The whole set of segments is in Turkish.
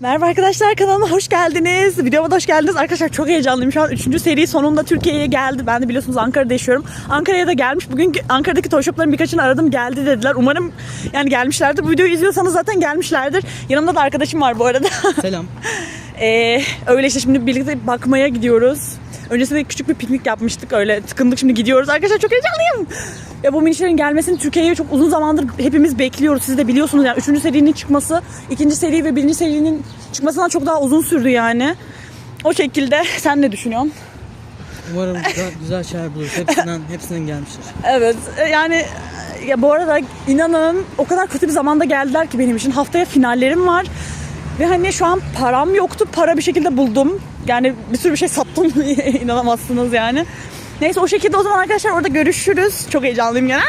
Merhaba arkadaşlar kanalıma hoş geldiniz. Videoma da hoş geldiniz. Arkadaşlar çok heyecanlıyım şu an. Üçüncü seri sonunda Türkiye'ye geldi. Ben de biliyorsunuz Ankara'da yaşıyorum. Ankara'ya da gelmiş. Bugün Ankara'daki toy shopların birkaçını aradım geldi dediler. Umarım yani gelmişlerdir. Bu videoyu izliyorsanız zaten gelmişlerdir. Yanımda da arkadaşım var bu arada. Selam. Ee, öyle işte şimdi birlikte bakmaya gidiyoruz. Öncesinde küçük bir piknik yapmıştık öyle tıkındık şimdi gidiyoruz. Arkadaşlar çok heyecanlıyım. Ya bu minişlerin gelmesini Türkiye'ye çok uzun zamandır hepimiz bekliyoruz. Siz de biliyorsunuz yani üçüncü serinin çıkması, ikinci seri ve birinci serinin çıkmasından çok daha uzun sürdü yani. O şekilde sen ne düşünüyorsun? Umarım güzel, güzel şeyler buluruz. Hepsinden, hepsinden gelmiştir. Evet e, yani e, ya bu arada inanın o kadar kötü bir zamanda geldiler ki benim için. Haftaya finallerim var. Ve hani şu an param yoktu. Para bir şekilde buldum. Yani bir sürü bir şey sattım. İnanamazsınız yani. Neyse o şekilde o zaman arkadaşlar orada görüşürüz. Çok heyecanlıyım yani.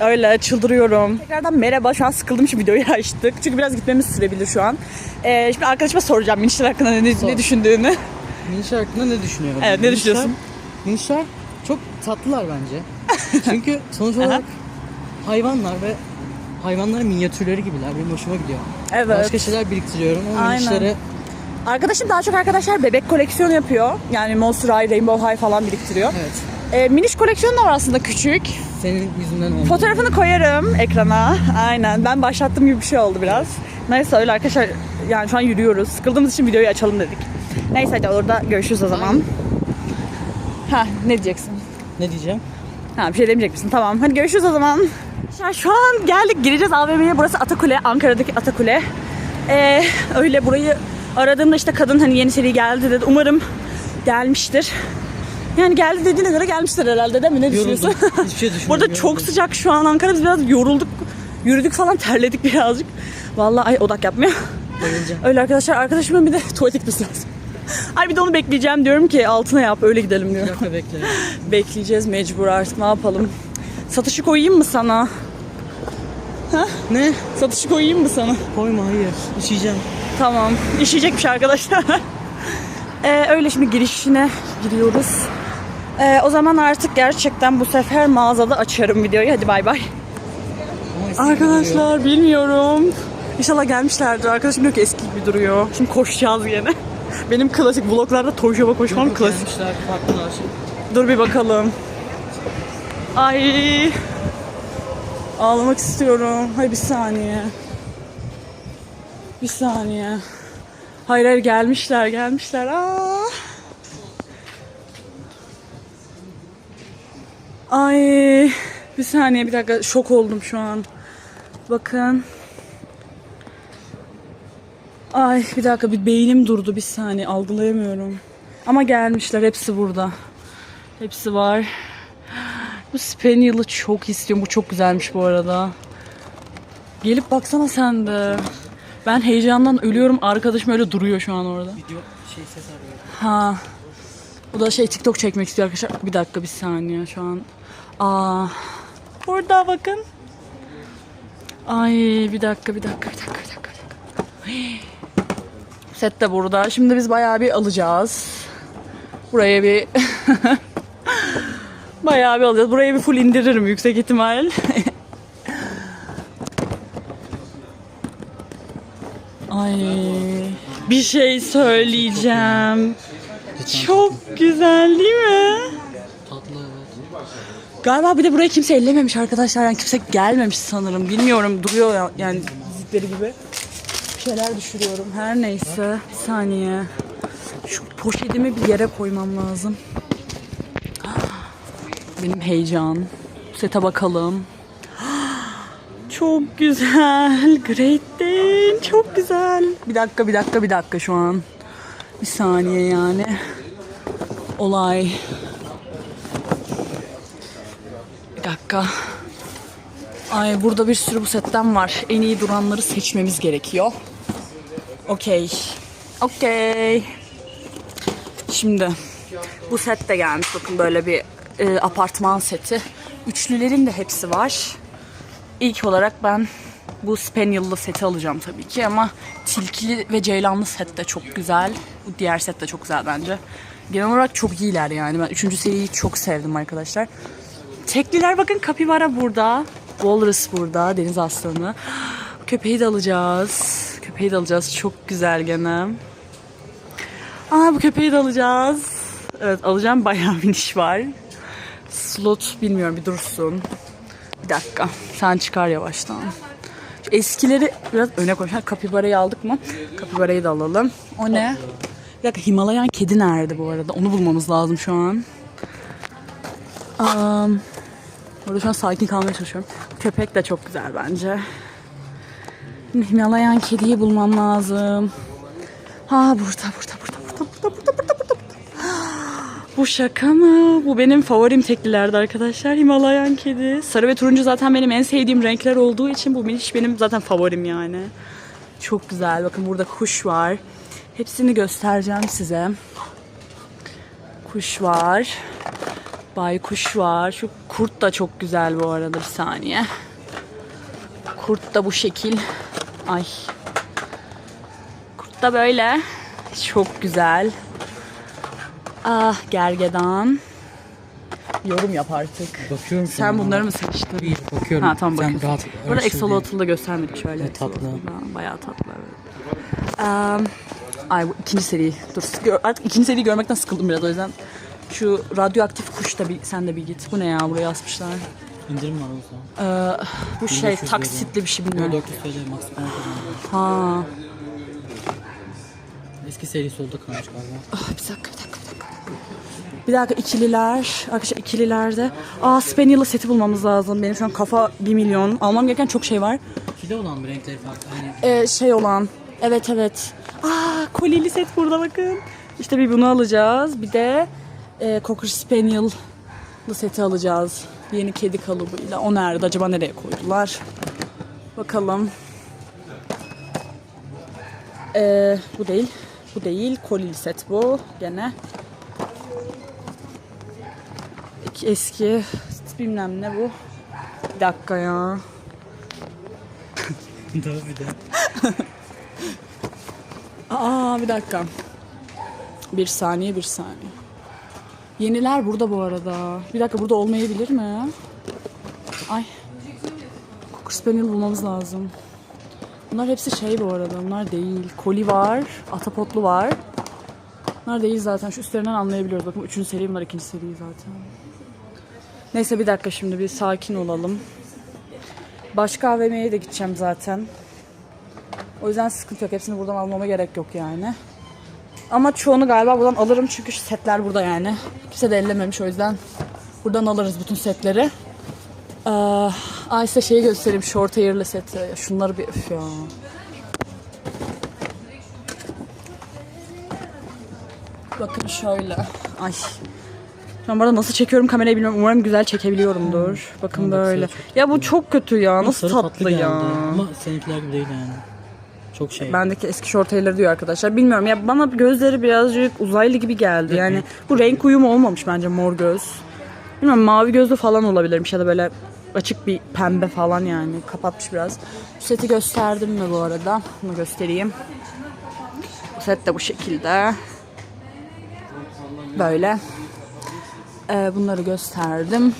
Öyle çıldırıyorum. Tekrardan merhaba. Şu an sıkıldım şu videoyu açtık. Çünkü biraz gitmemiz sürebilir şu an. Ee, şimdi arkadaşıma soracağım minişler hakkında ne, Sor. ne düşündüğünü. Minişler hakkında ne düşünüyorsun? Evet, ne düşünüyorsun? Minişler çok tatlılar bence. Çünkü sonuç olarak hayvanlar ve hayvanların minyatürleri gibiler. Benim hoşuma gidiyor. Evet. Başka şeyler biriktiriyorum ama Aynen. minişleri Arkadaşım daha çok arkadaşlar bebek koleksiyonu yapıyor. Yani Monster High, Rainbow High falan biriktiriyor. evet. Ee, miniş koleksiyonu da var aslında küçük. Senin yüzünden oldu. Fotoğrafını koyarım ekrana. Aynen. Ben başlattığım gibi bir şey oldu biraz. Neyse öyle arkadaşlar. Yani şu an yürüyoruz. Sıkıldığımız için videoyu açalım dedik. Neyse hadi orada görüşürüz o zaman. Ha ne diyeceksin? Ne diyeceğim? Ha bir şey demeyecek misin? Tamam. Hadi görüşürüz o zaman. Arkadaşlar Şu an geldik. Gireceğiz AVM'ye. Burası Atakule. Ankara'daki Atakule. Ee, öyle burayı aradığımda işte kadın hani yeni seri geldi dedi. Umarım gelmiştir. Yani geldi dediğine göre gelmiştir herhalde değil mi? Ne düşünüyorsun? Yoruldum. Hiçbir şey düşünmüyorum. Burada çok sıcak şu an Ankara. Biz biraz yorulduk. Yürüdük falan terledik birazcık. Vallahi ay odak yapmıyor. Bayılacağım. Öyle arkadaşlar. Arkadaşımın bir de tuvalet gitmesi lazım. Ay bir de onu bekleyeceğim diyorum ki altına yap öyle gidelim Bir diyor. dakika bekle. Bekleyeceğiz mecbur artık ne yapalım. Satışı koyayım mı sana? ne? Satışı koyayım mı sana? Koyma hayır. İşeyeceğim. Tamam. İşeyecekmiş arkadaşlar. Ee, öyle şimdi girişine giriyoruz. Ee, o zaman artık gerçekten bu sefer mağazada açarım videoyu. Hadi bay bay. Arkadaşlar bilmiyorum. İnşallah gelmişlerdir. Arkadaşım diyor ki eski gibi duruyor. Şimdi koşacağız yine. Benim klasik vloglarda toy shop'a koşmam Yok, klasik. gelmişler, farklılar. Dur bir bakalım. Ay. Ağlamak istiyorum. Hay bir saniye. Bir saniye. Hayır hayır gelmişler gelmişler. Aa. Ay. Bir saniye bir dakika şok oldum şu an. Bakın. Ay bir dakika bir beynim durdu bir saniye algılayamıyorum. Ama gelmişler hepsi burada. Hepsi var. Bu Spaniel'ı çok istiyorum. Bu çok güzelmiş bu arada. Gelip baksana sen de. Ben heyecandan ölüyorum. Arkadaşım öyle duruyor şu an orada. Video şey ses arıyor. Ha. Bu da şey TikTok çekmek istiyor arkadaşlar. Bir dakika bir saniye şu an. Aa. Burada bakın. Ay bir dakika bir dakika bir dakika bir dakika. Bir dakika. Hii. Set de burada. Şimdi biz bayağı bir alacağız. Buraya bir bayağı bir alacağız. Buraya bir full indiririm yüksek ihtimal. Ay bir şey söyleyeceğim. Çok güzel değil mi? Tatlı evet. Galiba bir de burayı kimse ellememiş arkadaşlar. Yani kimse gelmemiş sanırım. Bilmiyorum duruyor ya- yani dizikleri gibi. Bir şeyler düşürüyorum. Her neyse. Bir saniye. Şu poşetimi bir yere koymam lazım. Benim heyecan. Sete bakalım. Çok güzel. Great Dane. Çok güzel. Bir dakika, bir dakika, bir dakika şu an. Bir saniye yani. Olay. Bir dakika. Ay burada bir sürü bu setten var. En iyi duranları seçmemiz gerekiyor. Okey. Okey. Şimdi bu set de gelmiş. Bakın böyle bir e, apartman seti. Üçlülerin de hepsi var. İlk olarak ben bu Spaniel'lı seti alacağım tabii ki ama tilkili ve ceylanlı set de çok güzel. Bu diğer set de çok güzel bence. Genel olarak çok iyiler yani. Ben üçüncü seriyi çok sevdim arkadaşlar. Tekliler bakın kapibara burada. Walrus burada. Deniz aslanı. Köpeği de alacağız. köpeği de alacağız. Çok güzel gene. Aa bu köpeği de alacağız. Evet alacağım bayağı bir iş var. Slot bilmiyorum bir dursun. Bir dakika. Sen çıkar yavaştan. Eskileri biraz öne koy. Kapibarayı aldık mı? Kapibarayı da alalım. O ne? Bir dakika Himalayan kedi nerede bu arada? Onu bulmamız lazım şu an. Um, Orada şu an sakin kalmaya çalışıyorum. Köpek de çok güzel bence. Himalayan kediyi bulmam lazım. Ha burada, burada, burada, burada, burada, burada, burada, burada. Bu şaka mı? Bu benim favorim teklilerdi arkadaşlar. Himalayan kedi. Sarı ve turuncu zaten benim en sevdiğim renkler olduğu için bu hiç benim zaten favorim yani. Çok güzel. Bakın burada kuş var. Hepsini göstereceğim size. Kuş var. Baykuş var. Şu kurt da çok güzel bu arada bir saniye. Kurt da bu şekil. Ay. Kurt da böyle. Çok güzel. Ah gergedan. Yorum yap artık. Bakıyorum şu Sen an. bunları mı seçtin? İyi bakıyorum. Ha tamam Sen bakıyorsun. rahat Burada. Axolotl da göstermedik şöyle. Evet, tatlı. Axolotl da Bayağı tatlı. Eee, ay bu ikinci seri. Dur gör- artık ikinci seriyi görmekten sıkıldım biraz o yüzden. Şu radyoaktif kuş da bir, sen de bir git. Bu ne ya buraya asmışlar. İndirim var o zaman. Eee, bu şey 1500 taksitli bir şey Yo, bilmiyorum. 400 TL maksimum. Ha. Eski seri solda kalmış galiba. Ah, bir dakika bir dakika bir dakika. İkililer. Arkadaşlar ikililerde. Aa Spaniel'lı seti bulmamız lazım. Benim şu an kafa 1 milyon. Almam gereken çok şey var. İkili olan bir renkleri farklı. Aynı. Ee, şey olan. Evet evet. Aa kolili set burada bakın. İşte bir bunu alacağız. Bir de e, Cocker Spaniel'lı seti alacağız. Yeni kedi kalıbıyla. O nerede? Acaba nereye koydular? Bakalım. Ee, bu değil. Bu değil. Kolili set bu. Gene. İki eski bilmem ne bu. Bir dakika ya. Daha bir de. Aa bir dakika. Bir saniye bir saniye. Yeniler burada bu arada. Bir dakika burada olmayabilir mi? Ay. Cocker Spaniel bulmamız lazım. Bunlar hepsi şey bu arada. Bunlar değil. Koli var. Atapotlu var. Bunlar değil zaten. Şu üstlerinden anlayabiliyoruz. Bakın üçüncü seri bunlar ikinci seri zaten. Neyse bir dakika şimdi bir sakin olalım. Başka AVM'ye de gideceğim zaten. O yüzden sıkıntı yok. Hepsini buradan almama gerek yok yani. Ama çoğunu galiba buradan alırım çünkü setler burada yani. Kimse de ellememiş o yüzden. Buradan alırız bütün setleri. Ee, ay size şeyi göstereyim. Short hair'lı seti. Şunları bir öf ya. Bakın şöyle. Ay. Şu an bu arada nasıl çekiyorum kamerayı bilmiyorum. Umarım güzel çekebiliyorumdur. Bakın Ama bak böyle. sarı çok Ya bu çok kötü ya. Nasıl Sarı tatlı, ya. Ama seninkiler gibi değil yani. Çok şey. Bendeki eski short hair'leri diyor arkadaşlar. Bilmiyorum ya bana gözleri birazcık uzaylı gibi geldi. Yani bu renk uyumu olmamış bence mor göz. Bilmiyorum mavi gözlü falan olabilirmiş ya da böyle açık bir pembe falan yani. Kapatmış biraz. Bu seti gösterdim mi bu arada? Bunu göstereyim. Bu set de bu şekilde. Böyle. Ee, bunları gösterdim.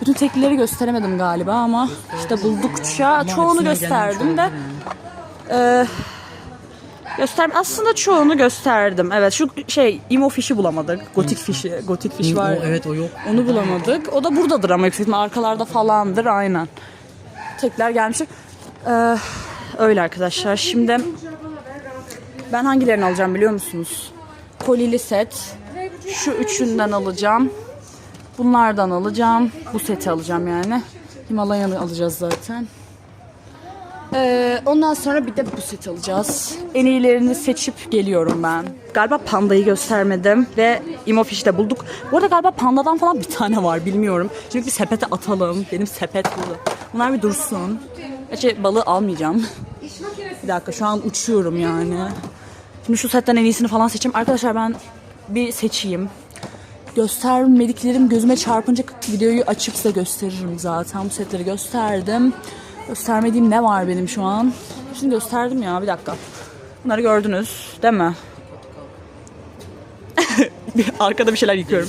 Bütün teklileri gösteremedim galiba ama işte buldukça çoğunu gösterdim de. yani. Göster aslında çoğunu gösterdim. Evet şu şey emo fişi bulamadık. Gotik fişi, gotik fiş O- var. evet o yok. Onu bulamadık. O da buradadır ama yüksek arkalarda falandır aynen. Tekler gelmiştir. Ee, öyle arkadaşlar. Şimdi ben hangilerini alacağım biliyor musunuz? Kolili set. Şu üçünden alacağım. Bunlardan alacağım. Bu seti alacağım yani. Himalayan'ı alacağız zaten. Ee, ondan sonra bir de bu seti alacağız. En iyilerini seçip geliyorum ben. Galiba pandayı göstermedim ve Imofish de bulduk. Bu arada galiba pandadan falan bir tane var bilmiyorum. Şimdi bir sepete atalım. Benim sepet burada. Bunlar bir dursun. Gerçi balığı almayacağım. bir dakika şu an uçuyorum yani. Şimdi şu setten en iyisini falan seçeyim. Arkadaşlar ben bir seçeyim. Göstermediklerim gözüme çarpınca videoyu açıp size gösteririm zaten. Bu setleri gösterdim. Göstermediğim ne var benim şu an? Şimdi gösterdim ya bir dakika. Bunları gördünüz değil mi? Arkada bir şeyler yıkıyorum.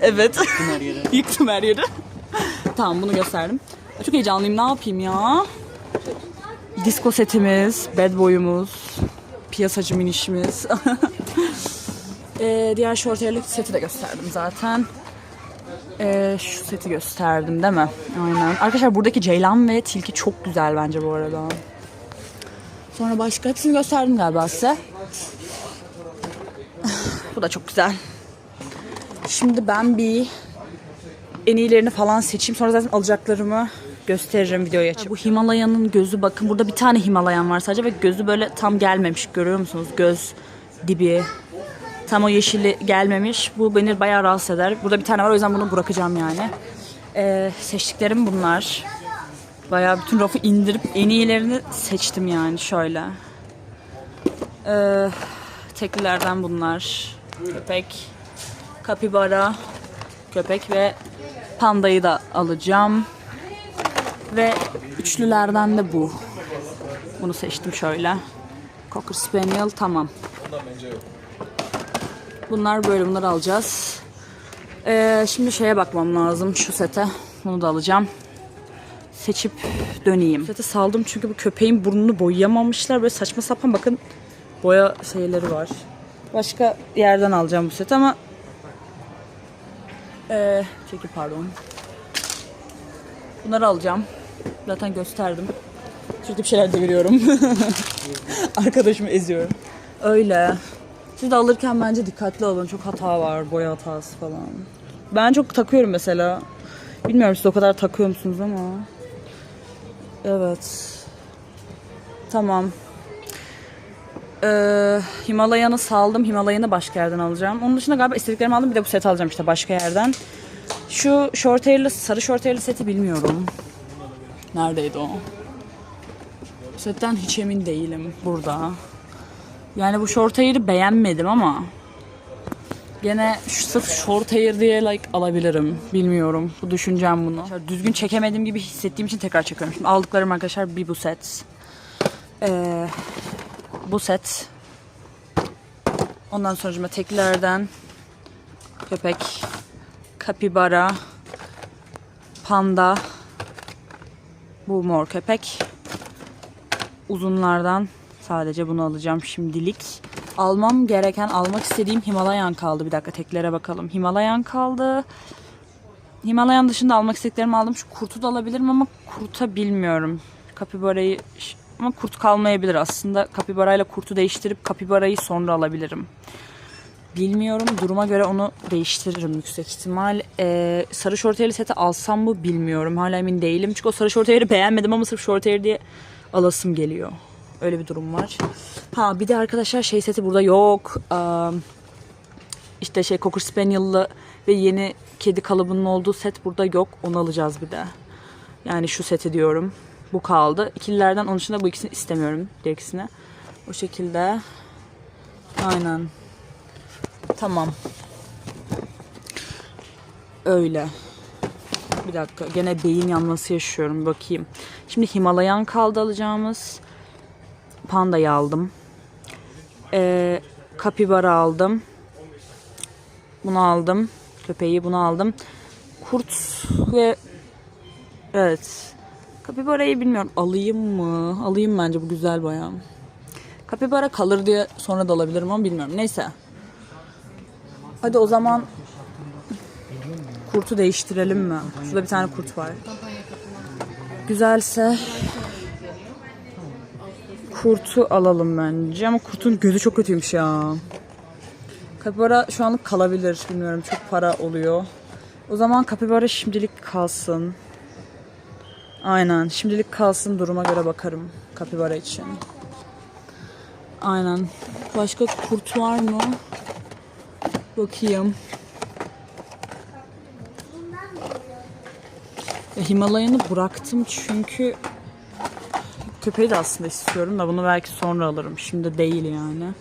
Evet. Yıktım her yeri. tamam bunu gösterdim. Çok heyecanlıyım ne yapayım ya? Disko setimiz, bad boy'umuz, piyasacı minişimiz. Ee, diğer short hair'lik seti de gösterdim zaten. Ee, şu seti gösterdim değil mi? Aynen. Arkadaşlar buradaki ceylan ve tilki çok güzel bence bu arada. Sonra başka hepsini gösterdim galiba size. bu da çok güzel. Şimdi ben bir en iyilerini falan seçeyim. Sonra zaten alacaklarımı gösteririm videoyu açıp. Bu Himalaya'nın gözü bakın. Burada bir tane Himalayan var sadece ve gözü böyle tam gelmemiş. Görüyor musunuz? Göz dibi. Tam o yeşili gelmemiş. Bu beni bayağı rahatsız eder. Burada bir tane var o yüzden bunu bırakacağım yani. Ee, seçtiklerim bunlar. Bayağı bütün rafı indirip en iyilerini seçtim yani şöyle. Ee, teklilerden bunlar. Köpek, kapibara, köpek ve pandayı da alacağım. Ve üçlülerden de bu. Bunu seçtim şöyle. Cocker Spaniel tamam. Bunlar böyle bunları alacağız. Ee, şimdi şeye bakmam lazım şu sete. Bunu da alacağım. Seçip döneyim. Sete saldım çünkü bu köpeğin burnunu boyayamamışlar. Böyle saçma sapan bakın boya şeyleri var. Başka yerden alacağım bu seti ama ee, çekil pardon. Bunları alacağım. Zaten gösterdim. Sürekli bir şeyler deviriyorum. Arkadaşımı eziyorum. Öyle. Siz de alırken bence dikkatli olun. Çok hata var. Boya hatası falan. Ben çok takıyorum mesela. Bilmiyorum siz o kadar takıyor musunuz ama. Evet. Tamam. Ee, Himalayan'ı saldım. Himalayan'ı başka yerden alacağım. Onun dışında galiba istediklerimi aldım. Bir de bu seti alacağım işte başka yerden. Şu short hair'lı, sarı short hair'lı seti bilmiyorum. Neredeydi o? Setten hiç emin değilim burada. Yani bu short hair'ı beğenmedim ama gene şu sırf short hair diye like alabilirim. Bilmiyorum. Bu düşüncem bunu. Düzgün çekemediğim gibi hissettiğim için tekrar çekiyorum. Şimdi aldıklarım arkadaşlar bir bu set. Ee, bu set. Ondan sonra teklerden köpek, kapibara, panda, bu mor köpek. Uzunlardan sadece bunu alacağım şimdilik. Almam gereken, almak istediğim Himalayan kaldı. Bir dakika teklere bakalım. Himalayan kaldı. Himalayan dışında almak istediklerimi aldım. Şu kurtu da alabilirim ama kurta bilmiyorum. Kapibarayı ama kurt kalmayabilir aslında. Kapibarayla kurtu değiştirip kapibarayı sonra alabilirim. Bilmiyorum. Duruma göre onu değiştiririm yüksek ihtimal. Ee, sarı şortiyeli seti alsam mı bilmiyorum. Hala emin değilim. Çünkü o sarı şortiyeli beğenmedim ama sırf şortiyeli diye alasım geliyor. Öyle bir durum var. Ha bir de arkadaşlar şey seti burada yok. Ee, işte şey Cocker Spaniel'lı ve yeni kedi kalıbının olduğu set burada yok. Onu alacağız bir de. Yani şu seti diyorum. Bu kaldı. İkililerden onun dışında bu ikisini istemiyorum. Diğer ikisini. O şekilde. Aynen. Tamam. Öyle. Bir dakika. Gene beyin yanması yaşıyorum. Bakayım. Şimdi Himalayan kaldı alacağımız. Panda'yı aldım. Ee, kapibara aldım. Bunu aldım. Köpeği bunu aldım. Kurt ve evet. Kapibarayı bilmiyorum. Alayım mı? Alayım bence bu güzel bayağı. Kapibara kalır diye sonra da alabilirim ama bilmiyorum. Neyse. Hadi o zaman kurtu değiştirelim mi? Şurada bir tane kurt var. Güzelse kurtu alalım bence ama kurtun gözü çok kötüymüş ya. Kapibara şu anlık kalabilir. Bilmiyorum çok para oluyor. O zaman kapibara şimdilik kalsın. Aynen şimdilik kalsın duruma göre bakarım kapibara için. Aynen. Başka kurt var mı? Bakayım. Ya Himalayan'ı bıraktım çünkü köpeği de aslında istiyorum da bunu belki sonra alırım. Şimdi değil yani.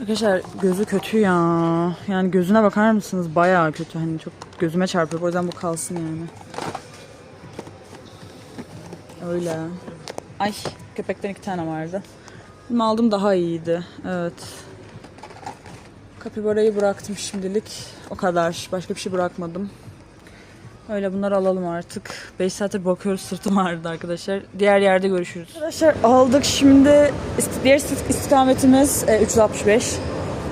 Arkadaşlar gözü kötü ya. Yani gözüne bakar mısınız? Bayağı kötü. Hani çok gözüme çarpıyor. O yüzden bu kalsın yani. Öyle. Ay köpekten iki tane vardı. Bunu aldım daha iyiydi. Evet. Kapibarayı bıraktım şimdilik. O kadar. Başka bir şey bırakmadım. Öyle bunları alalım artık. 5 saattir bakıyoruz sırtım ağrıdı arkadaşlar. Diğer yerde görüşürüz. Arkadaşlar aldık şimdi diğer ist- istikametimiz e, 365.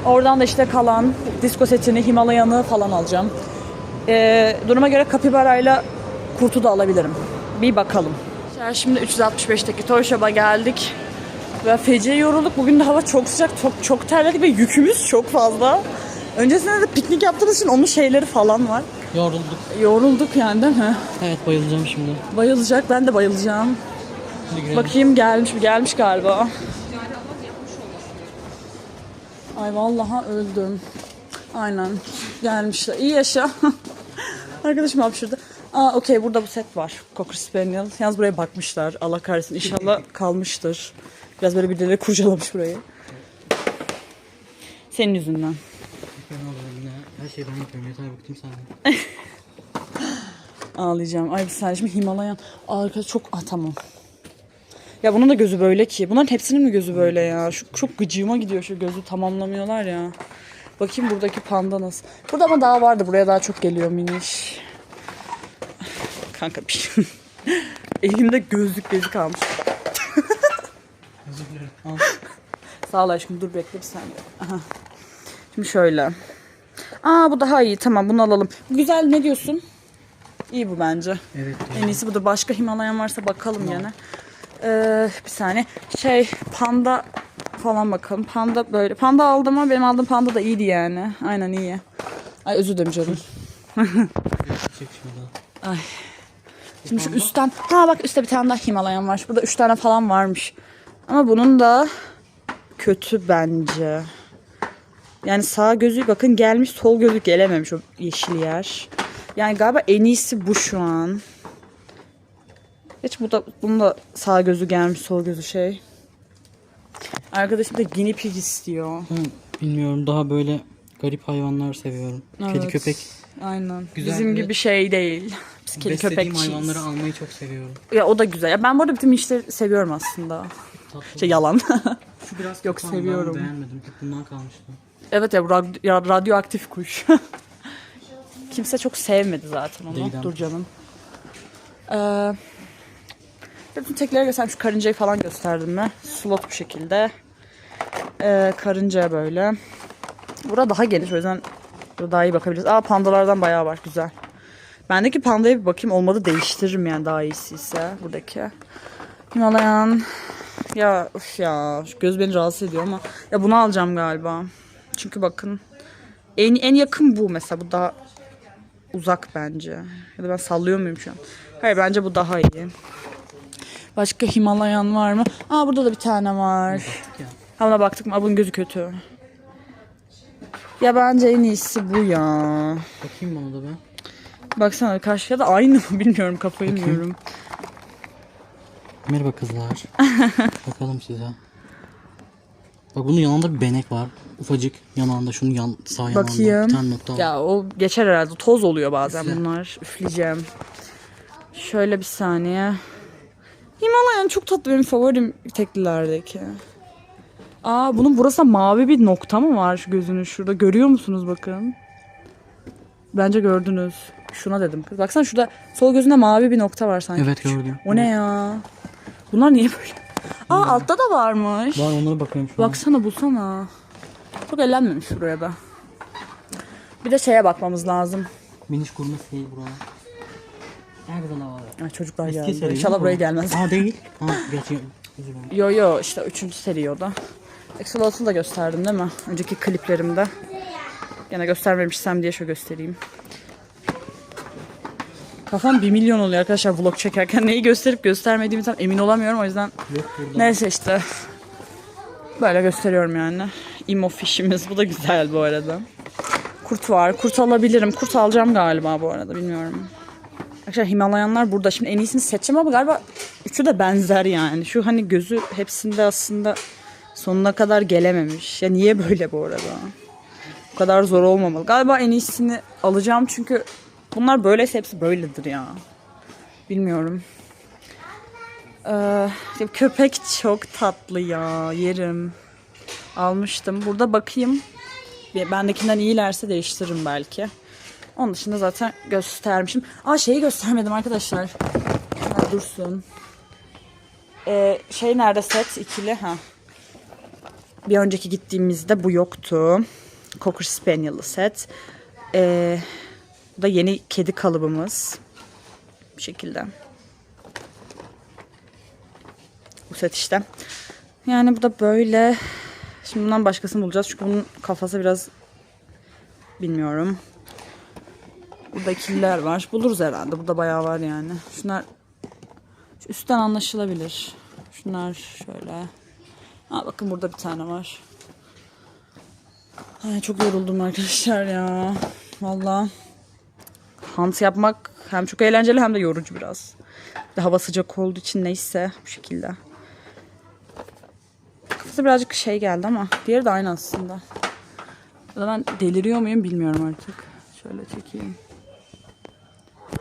Oradan da işte kalan disko setini, Himalayan'ı falan alacağım. E, duruma göre kapibarayla kurtu da alabilirim. Bir bakalım. Şimdi 365'teki Toy Shop'a geldik. Ve feci yorulduk. Bugün de hava çok sıcak, çok, çok terledik ve yükümüz çok fazla. Öncesinde de piknik yaptığımız için onun şeyleri falan var. Yorulduk. Yorulduk yani değil mi? Evet bayılacağım şimdi. Bayılacak, ben de bayılacağım. Girelim. Bakayım gelmiş mi? Gelmiş galiba. Ay vallahi öldüm. Aynen. Gelmişler. İyi yaşa. Arkadaşım hapşırdı. Aa okey burada bu set var. Cocker Spaniel. Yalnız buraya bakmışlar. Allah kahretsin. İnşallah kalmıştır. Biraz böyle birileri kurcalamış burayı. Senin yüzünden. Ben alıyorum yine. Her şeyi ben yapıyorum. Yeter bıktım senden. Ağlayacağım. Ay saniye şimdi Himalayan. Arka çok... Ah tamam. Ya bunun da gözü böyle ki. Bunların hepsinin mi gözü böyle ya? Şu çok gıcığıma gidiyor şu gözü tamamlamıyorlar ya. Bakayım buradaki panda nasıl. Burada ama daha vardı. Buraya daha çok geliyor miniş. Kanka bir şey. Elimde gözlük bezi kalmış. Özür dilerim. Sağ ol aşkım dur bekle bir saniye. Aha. Şimdi şöyle. Aa bu daha iyi tamam bunu alalım. Güzel ne diyorsun? İyi bu bence. Evet. En iyisi bu da başka Himalayan varsa bakalım gene. Ee, bir saniye. Şey panda falan bakalım. Panda böyle. Panda aldım ama benim aldığım panda da iyiydi yani. Aynen iyi. Ay özür dilerim canım. Ay. Şimdi şu üstten. Ha bak üstte bir tane daha Himalayan var. Burada üç tane falan varmış. Ama bunun da kötü bence. Yani sağ gözü bakın gelmiş sol gözü gelememiş o yeşil yer. Yani galiba en iyisi bu şu an. Hiç bu da bunun da sağ gözü gelmiş sol gözü şey. Arkadaşım da guinea pig istiyor. Ben bilmiyorum daha böyle garip hayvanlar seviyorum. Kedi Evet. köpek. Aynen. Güzel Bizim gibi şey değil. Biz kedi köpekçiyiz. hayvanları almayı çok seviyorum. Ya o da güzel. Ya ben bu arada bütün işleri seviyorum aslında. Tatlı. Şey yalan. Şu biraz Yok, seviyorum. Ben beğenmedim. Bundan kalmıştı. Evet ya, rad- ya radyoaktif kuş. Kimse çok sevmedi zaten onu. Değil. Dur canım. Ee, bütün tekleri gösterdim. Şu karıncayı falan gösterdim mi? Slot bu şekilde. Ee, karınca böyle. Burada daha geniş o yüzden daha iyi bakabiliriz. Aa pandalardan bayağı var güzel. Bendeki pandaya bir bakayım olmadı değiştiririm yani daha iyisi ise buradaki. Himalayan. Ya üf ya şu göz beni rahatsız ediyor ama ya bunu alacağım galiba. Çünkü bakın en en yakın bu mesela bu daha uzak bence. Ya da ben sallıyor muyum şu an? Hayır bence bu daha iyi. Başka Himalayan var mı? Aa burada da bir tane var. Ha buna baktık mı? Aa, bunun gözü kötü. Ya bence en iyisi bu ya. Bakayım bana da ben. Baksana karşıya da aynı mı bilmiyorum kafayı Bakayım. bilmiyorum. Merhaba kızlar. Bakalım size. Bak bunun yanında bir benek var. Ufacık yanağında şunun yan, sağ yanağında Bakayım. bir tane nokta var. Ya o geçer herhalde. Toz oluyor bazen Üfle. bunlar. Üfleyeceğim. Şöyle bir saniye. Himalayan çok tatlı benim favorim teklilerdeki. Aa bunun burası mavi bir nokta mı var şu gözünün şurada? Görüyor musunuz bakın? Bence gördünüz. Şuna dedim kız. Baksana şurada sol gözünde mavi bir nokta var sanki. Evet gördüm. O ne ya? Bunlar niye böyle? Aa altta da varmış. Var onlara bakıyorum şu an. Baksana bulsana. Çok ellenmemiş buraya da. Bir de şeye bakmamız lazım. Miniş kurma şey buraya. Nerede lan var? Ay çocuklar Eski geldi. seri değil İnşallah mi buraya bu? gelmez. Aa değil. Ha gerçi özür dilerim. Yo yo işte üçüncü seri o da. Axolotl da gösterdim değil mi? Önceki kliplerimde. Gene göstermemişsem diye şöyle göstereyim. Kafam bir milyon oluyor arkadaşlar vlog çekerken. Neyi gösterip göstermediğimi tam emin olamıyorum o yüzden. Yok. Neyse işte. Böyle gösteriyorum yani. Imo fişimiz. Bu da güzel bu arada. Kurt var. Kurt alabilirim. Kurt alacağım galiba bu arada. Bilmiyorum. Arkadaşlar Himalayanlar burada. Şimdi en iyisini seçeceğim ama galiba üçü de benzer yani. Şu hani gözü hepsinde aslında sonuna kadar gelememiş. Ya niye böyle bu arada? Bu kadar zor olmamalı. Galiba en iyisini alacağım çünkü bunlar böyleyse hepsi böyledir ya. Bilmiyorum. Ee, köpek çok tatlı ya. Yerim. Almıştım. Burada bakayım. Bendekinden iyilerse değiştiririm belki. Onun dışında zaten göstermişim. Aa şeyi göstermedim arkadaşlar. Ha, dursun. Ee, şey nerede set ikili ha. Bir önceki gittiğimizde bu yoktu. Cocker Spaniel'lı set. Ee, bu da yeni kedi kalıbımız. Bu şekilde. Bu set işte. Yani bu da böyle. Şimdi bundan başkasını bulacağız. Çünkü bunun kafası biraz bilmiyorum. Burada ikililer var. Buluruz herhalde. Burada bayağı var yani. Şunlar şu üstten anlaşılabilir. Şunlar şöyle. Ha bakın burada bir tane var. Ay çok yoruldum arkadaşlar ya. Valla. Hunt yapmak hem çok eğlenceli hem de yorucu biraz. Hava sıcak olduğu için neyse bu şekilde. Kafası birazcık şey geldi ama diğeri de aynı aslında. Ya ben deliriyor muyum bilmiyorum artık. Şöyle çekeyim.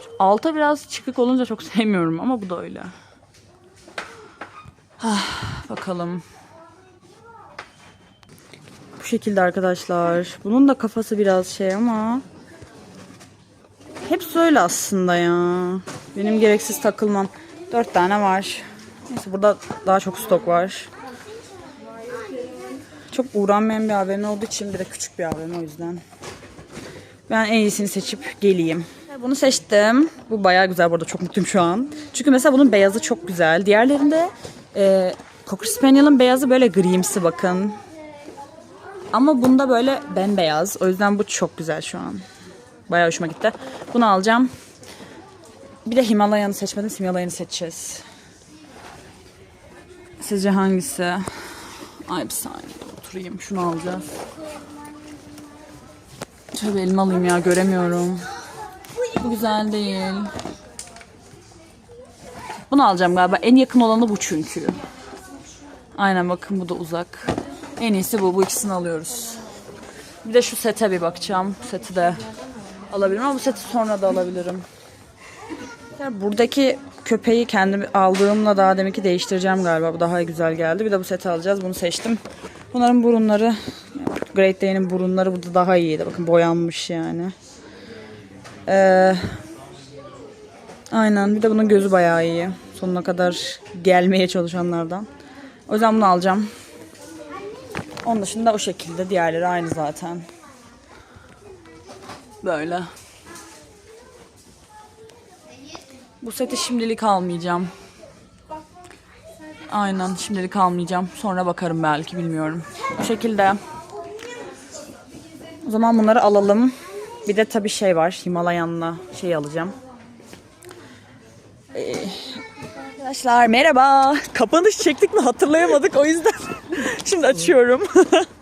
Şu alta biraz çıkık olunca çok sevmiyorum ama bu da öyle. Ah, bakalım. Bu şekilde arkadaşlar. Bunun da kafası biraz şey ama hepsi öyle aslında ya. Benim gereksiz takılmam. Dört tane var. Neyse burada daha çok stok var. Çok uğranmayan bir AVM olduğu için bir de küçük bir AVM o yüzden. Ben en iyisini seçip geleyim. Bunu seçtim. Bu bayağı güzel bu arada çok mutluyum şu an. Çünkü mesela bunun beyazı çok güzel. Diğerlerinde e, Cocker Spaniel'ın beyazı böyle grimsi bakın. Ama bunda böyle bembeyaz. O yüzden bu çok güzel şu an. Bayağı hoşuma gitti. Bunu alacağım. Bir de Himalayan'ı seçmedim. Himalayan'ı seçeceğiz. Sizce hangisi? Ay bir saniye oturayım. Şunu alacağız. Şöyle elime alayım ya göremiyorum. Bu güzel değil. Bunu alacağım galiba. En yakın olanı bu çünkü. Aynen bakın bu da uzak. En iyisi bu. Bu ikisini alıyoruz. Bir de şu sete bir bakacağım. Seti de alabilirim ama bu seti sonra da alabilirim. Ya buradaki köpeği kendim aldığımla daha deminki değiştireceğim galiba. Bu daha güzel geldi. Bir de bu seti alacağız. Bunu seçtim. Bunların burunları Great Dane'in burunları burada daha iyiydi. Bakın boyanmış yani. Ee, aynen. Bir de bunun gözü bayağı iyi. Sonuna kadar gelmeye çalışanlardan. O yüzden bunu alacağım. Onun dışında o şekilde. Diğerleri aynı zaten. Böyle. Bu seti şimdilik almayacağım. Aynen şimdilik almayacağım. Sonra bakarım belki bilmiyorum. Bu şekilde. O zaman bunları alalım. Bir de tabii şey var. Himalayan'la şey alacağım. Ee, arkadaşlar merhaba. Kapanış çektik mi hatırlayamadık o yüzden. Şimdi açıyorum.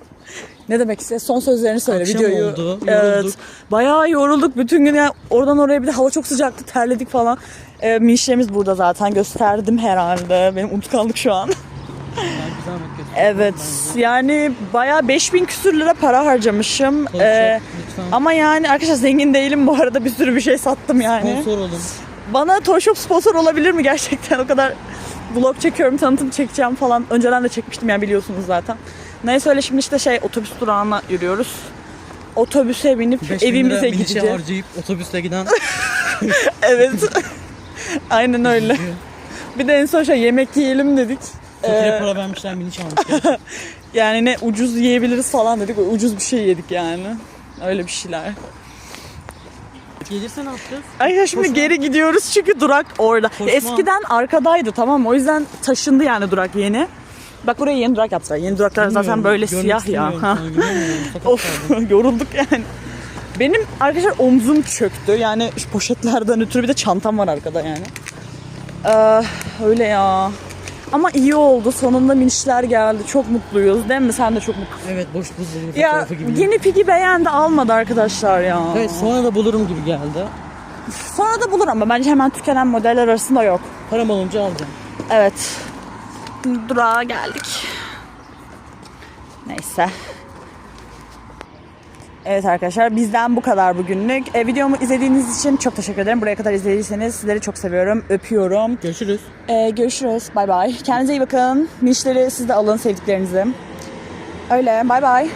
ne demek istiyor? Son sözlerini söyle Akşam videoyu. oldu, Evet. yorulduk. Bayağı yorulduk bütün gün. Yani oradan oraya bir de hava çok sıcaktı. Terledik falan. Ee, minişlerimiz burada zaten. Gösterdim herhalde. Benim unutkanlık şu an. Evet. Yani bayağı 5000 küsür lira para harcamışım. Sponsor, Ee, lütfen. ama yani arkadaşlar zengin değilim bu arada. Bir sürü bir şey sattım yani. Sponsor olun. Bana Toy Shop sponsor olabilir mi gerçekten? O kadar vlog çekiyorum, tanıtım çekeceğim falan. Önceden de çekmiştim yani biliyorsunuz zaten. Neyse öyle şimdi işte şey otobüs durağına yürüyoruz. Otobüse binip 5 bin lira evimize minişe gideceğiz. harcayıp otobüsle giden Evet. Aynen öyle. Bir de en son şey yemek yiyelim dedik. fakire Ee, para vermişler miniş almış. yani ne ucuz yiyebiliriz falan dedik. Ucuz bir şey yedik yani. Öyle bir şeyler. Gelirse ne yapacağız? Ay şimdi Koşma. geri gidiyoruz çünkü durak orada. Koşma. Eskiden arkadaydı tamam mı? O yüzden taşındı yani durak yeni. Bak buraya yeni durak yaptılar. Yeni duraklar zaten Bilmiyorum, böyle görmek siyah ya. Of yorulduk yani. Benim arkadaşlar omzum çöktü. Yani şu poşetlerden ötürü bir de çantam var arkada yani. Ee, öyle ya. Ama iyi oldu. Sonunda minişler geldi. Çok mutluyuz. Değil mi? Sen de çok mutlusun. Evet boş buzdolabı Ya fotoğrafı gibi. yeni pigi beğendi almadı arkadaşlar ya. Evet sonra da bulurum gibi geldi. Sonra da bulur ama bence hemen tükenen modeller arasında yok. Param olunca alacağım. Evet. Durağa geldik. Neyse. Evet arkadaşlar bizden bu kadar bugünlük. E, videomu izlediğiniz için çok teşekkür ederim. Buraya kadar izlediyseniz sizleri çok seviyorum. Öpüyorum. Görüşürüz. E, görüşürüz. Bay bay. Kendinize iyi bakın. Minişleri siz de alın sevdiklerinizi. Öyle. Bay bay.